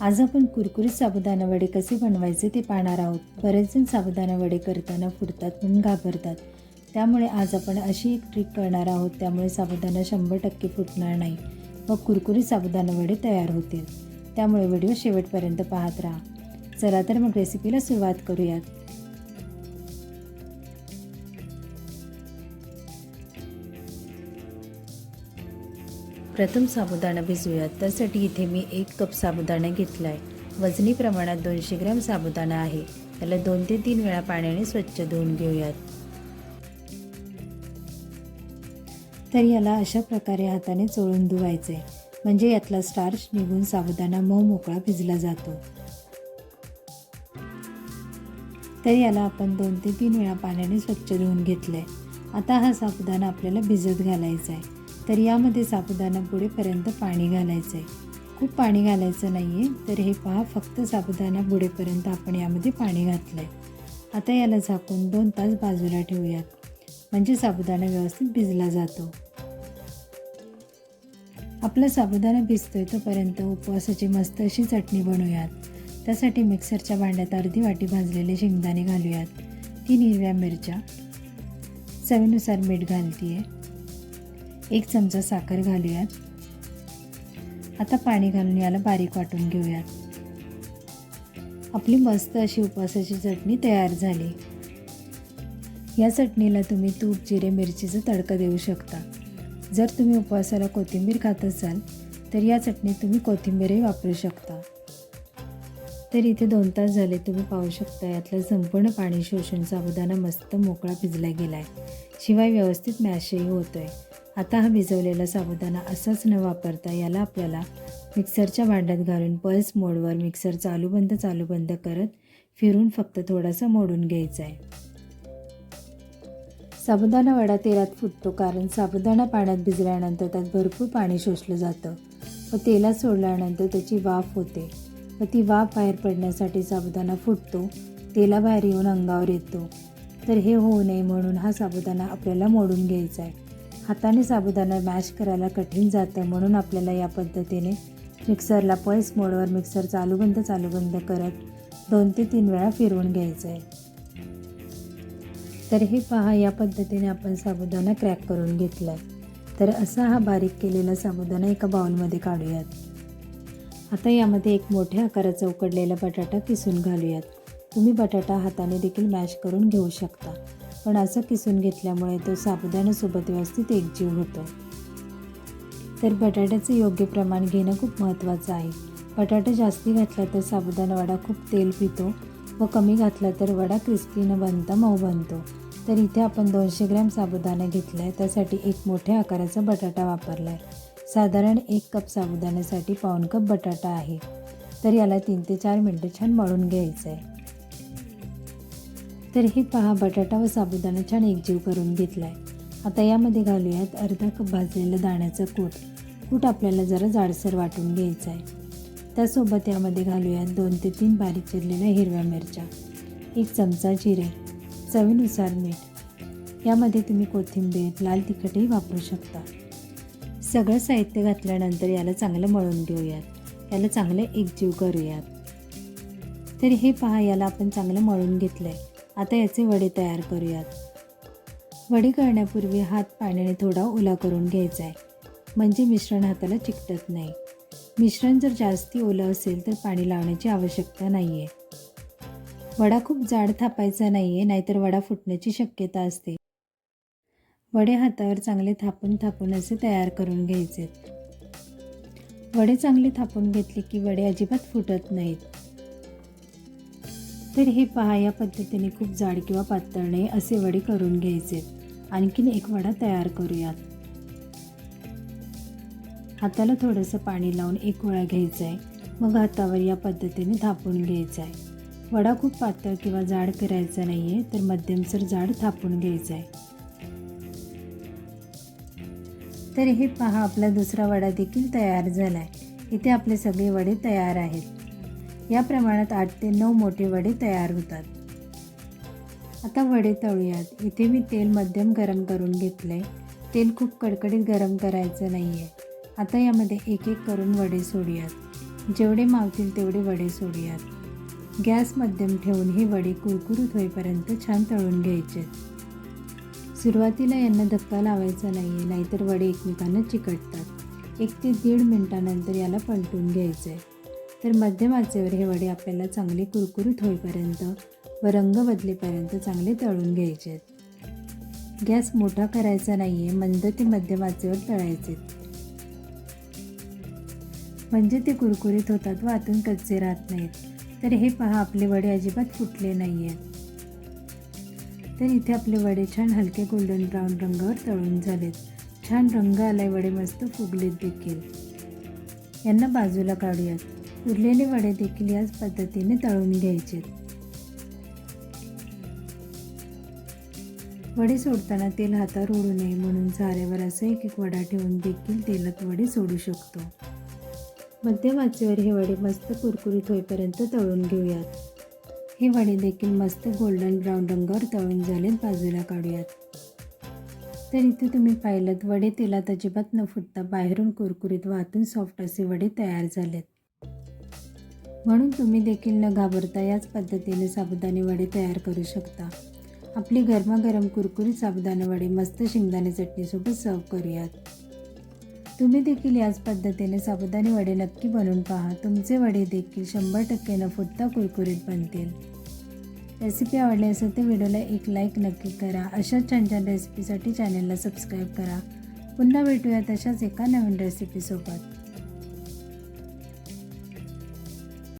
आज आपण कुरकुरीत साबुदाणा वडे कसे बनवायचे ते पाहणार आहोत. बरेच जण साबुदाणा वडे करताना फुटतात म्हणून घाबरतात. त्यामुळे आज आपण अशी एक ट्रिक करणार आहोत त्यामुळे साबुदाणा शंभर टक्के फुटणार नाही. व कुरकुरीत साबुदाणा वडे तयार होतील. त्यामुळे व्हिडिओ शेवटपर्यंत पाहत राहा. चला तर मग रेसिपीला सुरुवात करूयात. प्रथम साबुदाणा भिजूयात त्यासाठी इथे मी एक कप साबुदाणा घेतला आहे वजनी प्रमाणात दोनशे ग्रॅम साबुदाणा आहे. त्याला दोन ते तीन वेळा पाण्याने स्वच्छ धुवून घेऊयात. तर याला अशा प्रकारे हाताने चोळून धुवायचे म्हणजे यातला स्टार्च निघून साबुदाणा मऊ मोकळा भिजला जातो. तर याला आपण दोन ते तीन वेळा पाण्याने स्वच्छ धुवून घेतलं आहे आता हा साबुदाणा आपल्याला भिजत घालायचा आहे तर यामध्ये साबुदाणा बुडेपर्यंत पाणी घालायचं आहे खूप पाणी घालायचं नाही आहे तर हे पहा फक्त साबुदाणा बुडेपर्यंत आपण यामध्ये पाणी घातलं आहे आता याला झाकून दोन तास बाजूला ठेवूयात. म्हणजे साबुदाणा व्यवस्थित भिजला जातो. आपला साबुदाणा भिजतोय तोपर्यंत उपवासाची मस्त अशी चटणी बनवूयात. त्यासाठी मिक्सरच्या भांड्यात अर्धी वाटी भाजलेले शेंगदाणे घालूयात. तीन हिरव्या मिरच्या. चवीनुसार मीठ घालते एक चमचा साखर घालूयात. आता पाणी घालून याला बारीक वाटून घेऊयात. आपली मस्त अशी उपवासाची चटणी तयार झाली. या चटणीला तुम्ही तूप जिरे मिरचीचा तडका देऊ शकता. जर तुम्ही उपवासाला कोथिंबीर खात असाल तर या चटणीत तुम्ही कोथिंबीरही वापरू शकता. तर इथे दोन तास झाले तुम्ही पाहू शकता यातलं संपूर्ण पाणी शोषून साबुदाणा मस्त मोकळा भिजला गेला आहे शिवाय व्यवस्थित मॅशही होतो आहे आता हा भिजवलेला साबुदाणा असाच न वापरता याला आपल्याला मिक्सरच्या भांड्यात घालून पल्स मोडवर मिक्सर चालू बंद चालू बंद करत फिरून फक्त थोडासा मोडून घ्यायचा आहे. साबुदाणा वडा तेलात फुटतो कारण साबुदाणा पाण्यात भिजल्यानंतर त्यात भरपूर पाणी शोषलं जातं व तेलात सोडल्यानंतर त्याची वाफ होते व ती वाफ बाहेर पडण्यासाठी साबुदाणा फुटतो तेलाबाहेर येऊन अंगावर येतो. तर हे होऊ नये म्हणून हा साबुदाणा आपल्याला मोडून घ्यायचा आहे. हाताने साबुदाणा मॅश करायला कठीण जातं म्हणून आपल्याला या पद्धतीने मिक्सरला पल्स मोडवर मिक्सर चालू बंद चालू बंद करत दोन ते तीन वेळा फिरवून घ्यायचं आहे तर हे पहा या पद्धतीने आपण साबुदाणा क्रॅक करून घेतला आहे तर असा हा बारीक केलेला साबुदाणा एका बाउलमध्ये काढूयात. आता यामध्ये एक मोठ्या आकाराचा उकडलेला बटाटा किसून घालूयात. तुम्ही बटाटा हाताने देखील मॅश करून घेऊ शकता. पण असं किसून घेतल्यामुळे तो साबुदाण्यासोबत व्यवस्थित एकजीव होतो. तर बटाट्याचं योग्य प्रमाण घेणं खूप महत्त्वाचं आहे. बटाटा जास्ती घातला तर साबुदाणा वडा खूप तेल पितो व कमी घातला तर वडा क्रिस्पी न बनता मऊ बनतो. तर इथे आपण दोनशे ग्रॅम साबुदाणा घेतला आहे त्यासाठी एक मोठ्या आकाराचा बटाटा वापरला आहे साधारण एक कप साबुदाण्यासाठी पाऊण कप बटाटा आहे. तर याला तीन ते चार मिनटं छान मळून घ्यायचं आहे तर हे पहा बटाटा व साबुदाणा छान एकजीव करून घेतला आहे आता यामध्ये घालूयात अर्धा कप भाजलेलं दाण्याचं कूट. कूट आपल्याला जरा जाडसर वाटून घ्यायचं आहे त्यासोबत यामध्ये घालूयात दोन ते तीन बारीक चिरलेल्या हिरव्या मिरच्या. एक चमचा जिरे. चवीनुसार मीठ. यामध्ये तुम्ही कोथिंबीर लाल तिखटही वापरू शकता. सगळं साहित्य घातल्यानंतर याला चांगलं मळून घेऊयात. याला चांगलं एकजीव करूयात. तर हे पहा याला आपण चांगलं मळून घेतलं आहे आता याचे वडे तयार करूयात. वडे करण्यापूर्वी हात पाण्याने थोडा ओला करून घ्यायचा आहे म्हणजे मिश्रण हाताला चिकटत नाही. मिश्रण जर जास्ती ओलं असेल तर पाणी लावण्याची आवश्यकता नाही आहे वडा खूप जाड थापायचा नाही आहे नाहीतर वडा फुटण्याची शक्यता असते. वडे हातावर चांगले थापून थापून असे तयार करून घ्यायचे वडे चांगले थापून घेतले की वडे अजिबात फुटत नाहीत. तर हे पहा या पद्धतीने खूप जाड किंवा पातळ नाही असे वडे करून घ्यायचे. आणखीन एक वडा तयार करूयात. हाताला थोडंसं पाणी लावून एक वडा घ्यायचा आहे. मग हातावर या पद्धतीने थापून घ्यायचा आहे. वडा खूप पातळ किंवा जाड करायचा नाही आहे तर मध्यमसर जाड थापून घ्यायचा आहे. तर हे पहा आपला दुसरा वडा देखील तयार झाला आहे इथे आपले सगळे वडे तयार आहेत. या प्रमाणात आठ ते नऊ मोठे वडे तयार होतात. आता वडे तळूयात. इथे मी तेल मध्यम गरम करून घेतले तेल खूप कडकडीत गरम करायचं नाही आहे आता यामध्ये एक एक करून वडे सोडूयात. जेवढे मावतील तेवढे वडे सोडूयात. गॅस मध्यम ठेवून हे वडे कुरकुरीत होईपर्यंत छान तळून घ्यायचे. सुरुवातीला यांना धक्का लावायचा नाही आहे नाहीतर वडे एकमेकांना चिकटतात. एक ते दीड मिनटानंतर याला पलटून घ्यायचं आहे तर मध्यम आचेवर हे वडे आपल्याला चांगले कुरकुरीत होईपर्यंत व रंग बदलेपर्यंत चांगले तळून घ्यायचे आहेत. गॅस मोठा करायचा नाही आहे मंद ते मध्यम आचेवर तळायचे म्हणजे ते कुरकुरीत होतात व आतून कच्चे राहत नाहीत. तर हे पहा आपले वडे अजिबात फुटले नाही आहेत तर इथे आपले वडे छान हलके गोल्डन ब्राऊन रंगावर तळून झालेत. छान रंग आलाय वडे मस्त फुगलेत देखील. यांना बाजूला काढूयात. उरलेले वडे देखील याच पद्धतीने तळून घ्यायचे. वडे सोडताना तेल हातावर ओढू नये म्हणून झाऱ्यावर असं एक एक वडा ठेवून देखील तेलात वडे सोडू शकतो. मध्यम आचेवर हे वडे मस्त कुरकुरीत होईपर्यंत तळून घेऊयात. हे वडे देखील मस्त गोल्डन ब्राऊन रंगावर तळून झालेत बाजूला काढूयात. तर इथे तुम्ही पाहिलं वडे तेलात अजिबात न फुटता बाहेरून कुरकुरीत वाहतून सॉफ्ट असे वडे तयार झालेत. म्हणून तुम्ही देखील न घाबरता याच पद्धतीने साबुदाणे वडे तयार करू शकता. आपली गरमागरम कुरकुरीत साबुदाणे वडे मस्त शेंगदाणे चटणीसोबत सर्व करूयात. तुम्ही देखील याच पद्धतीने साबुदाणे वडे नक्की बनवून पहा. तुमचे वडे देखील शंभर टक्के न फुटता कुरकुरीत बनतील. रेसिपी आवडली असेल तर व्हिडिओला एक लाईक नक्की करा. अशाच छान छान रेसिपीसाठी चॅनलला सबस्क्राईब करा. पुन्हा भेटूया तशाच एका नवीन रेसिपीसोबत.